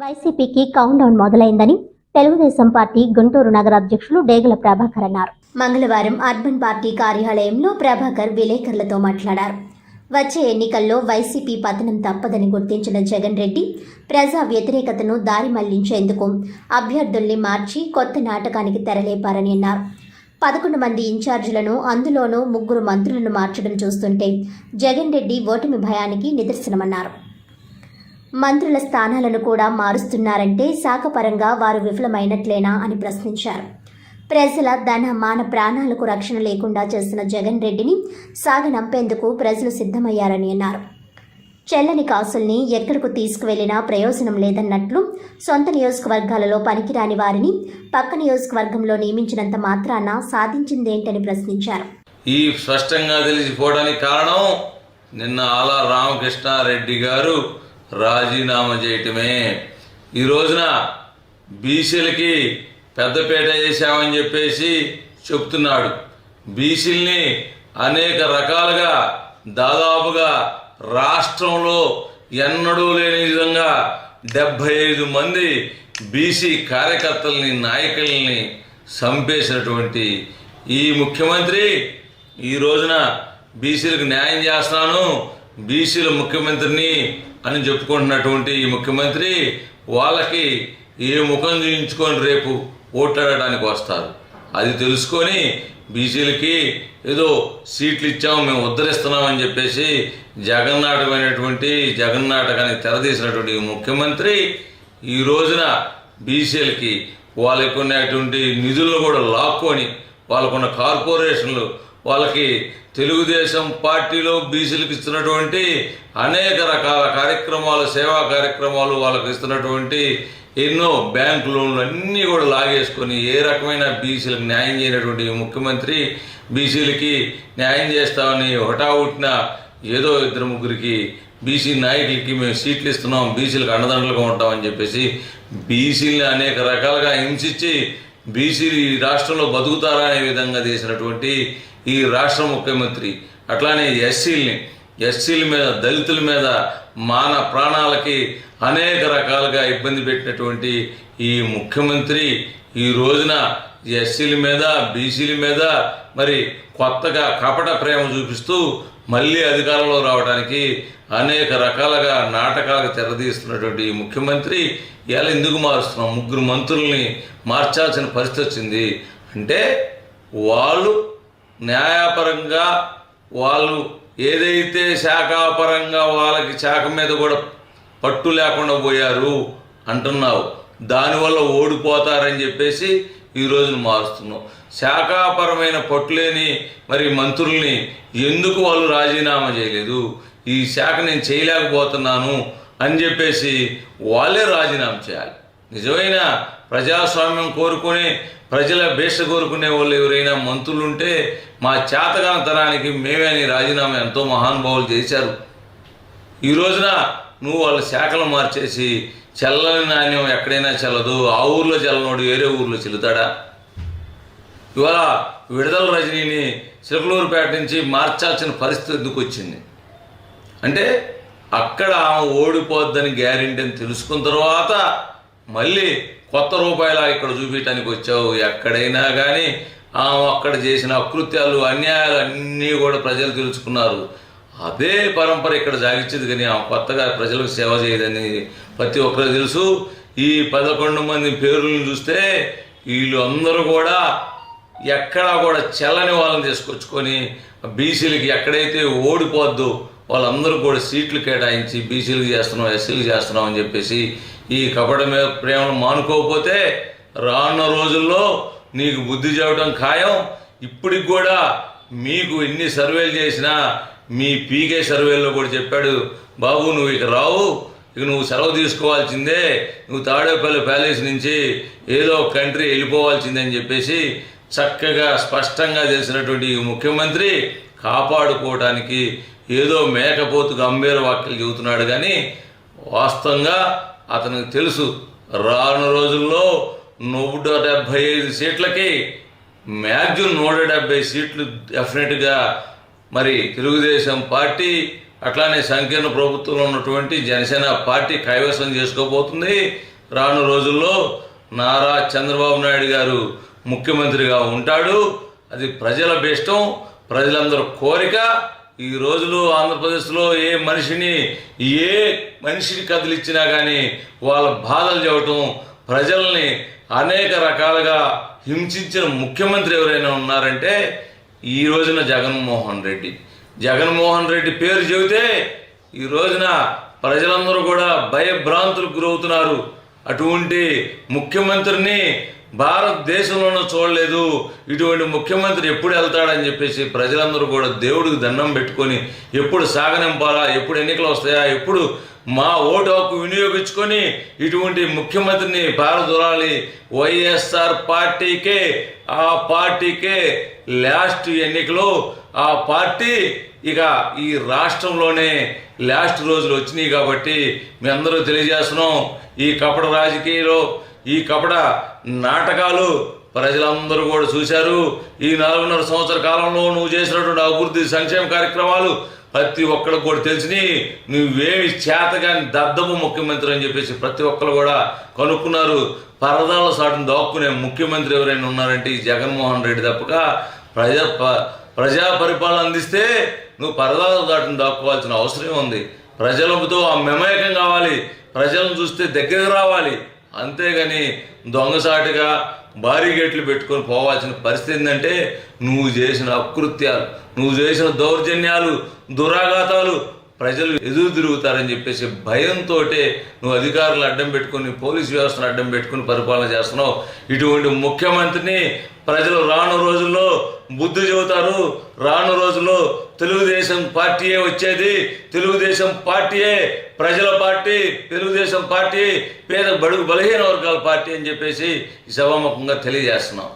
వైసీపీకి countdown మొదలైందని Telugu Desam party Guntur నగర అధ్యక్షులు డేగల ప్రభాకర్ అన్నారు. మంగళవారం అర్బన్ పార్టీ కార్యాలయంలో ప్రభాకర్ విలేకరులతో మాట్లాడారు. వచ్చే ఎన్నికల్లో వైసీపీ పతనం తప్పదని గుర్తించిన జగన్ రెడ్డి ప్రజా వ్యతిరేకతను దారి మళ్ళించేందుకు అభ్యర్థుల్ని మార్చి కొత్త నాటకానికి తెరలేపారని అన్నారు. పదకొండు మంది ఇన్ఛార్జీలను అందులోనూ ముగ్గురు మంత్రులను మార్చడం చూస్తుంటే జగన్ రెడ్డి ఓటమి భయానికి నిదర్శనమన్నారు. మంత్రుల స్థానాలను కూడా మారుస్తున్నారంటే శాఖపరంగా వారు విఫలమైనట్లేనా అని ప్రశ్నించారు. ప్రజల ధన మాన ప్రాణాలకు రక్షణ లేకుండా చేసిన జగన్ రెడ్డిని సాగనంపేందుకు ప్రజలు సిద్ధమయ్యారని అన్నారు. చెల్లని కాసుల్ని ఎక్కడకు తీసుకువెళ్ళినా ప్రయోజనం లేదన్నట్లు సొంత నియోజకవర్గాలలో పనికిరాని వారిని పక్క నియోజకవర్గంలో నియమించినంత మాత్రాన సాధించిందేంటని ప్రశ్నించారు. ఈ స్పష్టంగా తెలిసిపోవడానికి కారణం నిన్న ఆలా రామకృష్ణారెడ్డి గారు రాజీనామా చేయటమే. ఈ రోజున బీసీలకి పెద్దపేట వేసామని చెప్పేసి చెప్తున్నాడు. బీసీల్ని అనేక రకాలుగా దాదాపుగా రాష్ట్రంలో ఎన్నడూ లేని విధంగా డెబ్భై ఐదు మంది బీసీ కార్యకర్తల్ని నాయకుల్ని చంపేసినటువంటి ఈ ముఖ్యమంత్రి ఈ రోజున బీసీలకు న్యాయం చేస్తున్నాను. బీసీల ముఖ్యమంత్రిని అని చెప్పుకుంటున్నటువంటి ఈ ముఖ్యమంత్రి వాళ్ళకి ఏ ముఖం చూయించుకొని రేపు ఓట్లాడడానికి వస్తారు. అది తెలుసుకొని బీసీలకి ఏదో సీట్లు ఇచ్చాము మేము ఉద్ధరిస్తున్నామని చెప్పేసి జగన్నాటకమైనటువంటి జగన్నాటకానికి తెరదీసినటువంటి ముఖ్యమంత్రి ఈ రోజున బీసీలకి వాళ్ళకున్నటువంటి నిధులను కూడా లాక్కొని వాళ్ళకున్న కార్పొరేషన్లు వాళ్ళకి తెలుగుదేశం పార్టీలో బీసీలకు ఇస్తున్నటువంటి అనేక రకాల కార్యక్రమాలు సేవా కార్యక్రమాలు వాళ్ళకి ఇస్తున్నటువంటి ఎన్నో బ్యాంక్ లోన్లు అన్నీ కూడా లాగేసుకొని ఏ రకమైన బీసీలకు న్యాయం చేయనటువంటి ముఖ్యమంత్రి బీసీలకి న్యాయం చేస్తామని హుటాహుటిన ఏదో ఇద్దరు ముగ్గురికి బీసీ నాయకులకి మేము సీట్లు ఇస్తున్నాం బీసీలకు అండదండలుగా ఉంటామని చెప్పేసి బీసీలని అనేక రకాలుగా హింసించి బీసీలు ఈ రాష్ట్రంలో బతుకుతారా అనే విధంగా చేసినటువంటి ఈ రాష్ట్ర ముఖ్యమంత్రి అట్లానే ఎస్సీల్ని ఎస్సీల మీద దళితుల మీద మాన ప్రాణాలకి అనేక రకాలుగా ఇబ్బంది పెట్టినటువంటి ఈ ముఖ్యమంత్రి ఈ రోజున ఎస్సీల మీద బీసీల మీద మరి కొత్తగా కపట ప్రేమ చూపిస్తూ మళ్ళీ అధికారంలో రావడానికి అనేక రకాలుగా నాటకాలకు తెరదీస్తున్నటువంటి ఈ ముఖ్యమంత్రి ఇలా ఎందుకు మారుస్తున్నాం ముగ్గురు మంత్రుల్ని మార్చాల్సిన పరిస్థితి వచ్చింది. అంటే వాళ్ళు న్యాయపరంగా వాళ్ళు ఏదైతే శాఖాపరంగా వాళ్ళకి శాఖ మీద కూడా పట్టు లేకుండా పోయారు అంటున్నావు. దానివల్ల ఓడిపోతారని చెప్పేసి ఈ రోజున మారుస్తున్నాం శాఖాపరమైన పట్టులేని మరి మంత్రుల్ని ఎందుకు వాళ్ళు రాజీనామా చేయలేదు? ఈ శాఖ నేను చేయలేకపోతున్నాను అని చెప్పేసి వాళ్ళే రాజీనామా చేయాలి. నిజమైన? ప్రజాస్వామ్యం కోరుకుని ప్రజల భేష కోరుకునే వాళ్ళు ఎవరైనా మంత్రులు ఉంటే మా చేతగానతనానికి మేమే అని రాజీనామా ఎంతో మహానుభావులు చేశారు. ఈ రోజున నువ్వు వాళ్ళ శాఖలు మార్చేసి చల్లని నాణ్యం ఎక్కడైనా చల్లదు ఆ ఊర్లో చల్లనోడు వేరే ఊర్లో చెల్లుతాడా? ఇవాళ విడుదల రజనీని చిలకలూరుపేట నుంచి మార్చాల్సిన పరిస్థితి ఎందుకు వచ్చింది? అంటే అక్కడ ఆమె ఓడిపోద్దని గ్యారెంటీ అని తెలుసుకున్న తర్వాత మళ్ళీ కొత్త రూపాయలా ఇక్కడ చూపించడానికి వచ్చావు. ఎక్కడైనా కానీ ఆమె అక్కడ చేసిన అకృత్యాలు అన్యాయాలు అన్నీ కూడా ప్రజలు తెలుసుకున్నారు. అదే పరంపర ఇక్కడ సాగించింది కానీ ఆమె కొత్తగా ప్రజలకు సేవ చేయదని ప్రతి ఒక్కరు తెలుసు. ఈ పదకొండు మంది పేర్లను చూస్తే వీళ్ళు అందరూ కూడా ఎక్కడా కూడా చెల్లని వాళ్ళని తీసుకొచ్చుకొని బీసీలకి ఎక్కడైతే ఓడిపోద్దు వాళ్ళందరూ కూడా సీట్లు కేటాయించి బీసీలకు చేస్తున్నాం ఎస్సీలకు చేస్తున్నాం అని చెప్పేసి ఈ కపట మీద ప్రేమను మానుకోకపోతే రానున్న రోజుల్లో నీకు బుద్ధి చెప్పడం ఖాయం. ఇప్పటికి కూడా మీకు ఎన్ని సర్వేలు చేసినా మీ పీకే సర్వేల్లో కూడా చెప్పాడు బాబు నువ్వు ఇక రావు. ఇక నువ్వు సెలవు తీసుకోవాల్సిందే. నువ్వు తాడేపల్లి ప్యాలెస్ నుంచి ఏదో ఒక కంట్రీ వెళ్ళిపోవాల్సిందే అని చెప్పేసి చక్కగా స్పష్టంగా తెలిసినటువంటి ఈ ముఖ్యమంత్రి కాపాడుకోవడానికి ఏదో మేకపోతు గంభీర వాక్యలు చెబుతున్నాడు. కానీ వాస్తవంగా అతనికి తెలుసు రాను రోజుల్లో నూట డెబ్భై ఐదు సీట్లకి మ్యాక్సిమం నూట డెబ్భై సీట్లు డెఫినెట్గా మరి తెలుగుదేశం పార్టీ అట్లానే సంకీర్ణ ప్రభుత్వంలో ఉన్నటువంటి జనసేన పార్టీ కైవసం చేసుకోబోతుంది. రాను రోజుల్లో నారా చంద్రబాబు నాయుడు గారు ముఖ్యమంత్రిగా ఉంటాడు. అది ప్రజల ఇష్టం ప్రజలందరూ కోరిక. ఈ రోజులో ఆంధ్రప్రదేశ్లో ఏ మనిషిని ఏ మనిషిని కదిలిచ్చినా కానీ వాళ్ళ బాధలు చెప్పటం ప్రజల్ని అనేక రకాలుగా హింసించిన ముఖ్యమంత్రి ఎవరైనా ఉన్నారంటే ఈ రోజున జగన్మోహన్ రెడ్డి. జగన్మోహన్ రెడ్డి పేరు చెబితే ఈ రోజున ప్రజలందరూ కూడా భయభ్రాంతులకు గురవుతున్నారు. అటువంటి ముఖ్యమంత్రిని భారతదేశంలోనూ చూడలేదు. ఇటువంటి ముఖ్యమంత్రి ఎప్పుడు వెళ్తాడని చెప్పేసి ప్రజలందరూ కూడా దేవుడికి దండం పెట్టుకొని ఎప్పుడు సాగనింపాలా ఎప్పుడు ఎన్నికలు వస్తాయా ఎప్పుడు మా ఓటు హక్కు వినియోగించుకొని ఇటువంటి ముఖ్యమంత్రిని పారదొరాలి వైఎస్ఆర్ పార్టీకే ఆ పార్టీకే లాస్ట్ ఎన్నికలో ఆ పార్టీ ఇక ఈ రాష్ట్రంలోనే లాస్ట్ రోజులు వచ్చినాయి కాబట్టి మీ అందరూ తెలియజేస్తున్నాం. ఈ కపట రాజకీయాలు ఈ కపట నాటకాలు ప్రజలందరూ కూడా చూశారు. ఈ నాలుగున్నర సంవత్సర కాలంలో నువ్వు చేసినటువంటి అభివృద్ధి సంక్షేమ కార్యక్రమాలు ప్రతి ఒక్కరికి కూడా తెలిసిని నువ్వేమి చేతగాని దద్దము ముఖ్యమంత్రి అని చెప్పేసి ప్రతి ఒక్కరు కూడా కనుక్కున్నారు. పరదాల సాటును దాక్కునే ముఖ్యమంత్రి ఎవరైనా ఉన్నారంటే ఈ జగన్మోహన్ రెడ్డి తప్పక ప్రజా ప- ప్రజా పరిపాలన అందిస్తే నువ్వు పరదాల దాటిని దాక్కోవాల్సిన అవసరం ఉంది. ప్రజలతో ఆ మెమయకం కావాలి? ప్రజలను చూస్తే దగ్గరకు రావాలి. అంతేగాని దొంగసాటుగా భారీ గేట్లు పెట్టుకొని పోవాల్సిన పరిస్థితి ఏంటంటే నువ్వు చేసిన అకృత్యాలు నువ్వు చేసిన దౌర్జన్యాలు దురాఘాతాలు ప్రజలు ఎదురు తిరుగుతారని చెప్పేసి భయంతో నువ్వు అధికారులు అడ్డం పెట్టుకొని పోలీస్ వ్యవస్థను అడ్డం పెట్టుకొని పరిపాలన చేస్తున్నావు. ఇటువంటి ముఖ్యమంత్రిని ప్రజలు రాను రోజుల్లో బుద్ధి చెబుతారు. రాను రోజుల్లో తెలుగుదేశం పార్టీయే వచ్చేది. తెలుగుదేశం పార్టీయే ప్రజల పార్టీ. తెలుగుదేశం పార్టీ పేద బడుగు బలహీన వర్గాల పార్టీ అని చెప్పేసి సభాముఖంగా తెలియజేస్తున్నాం.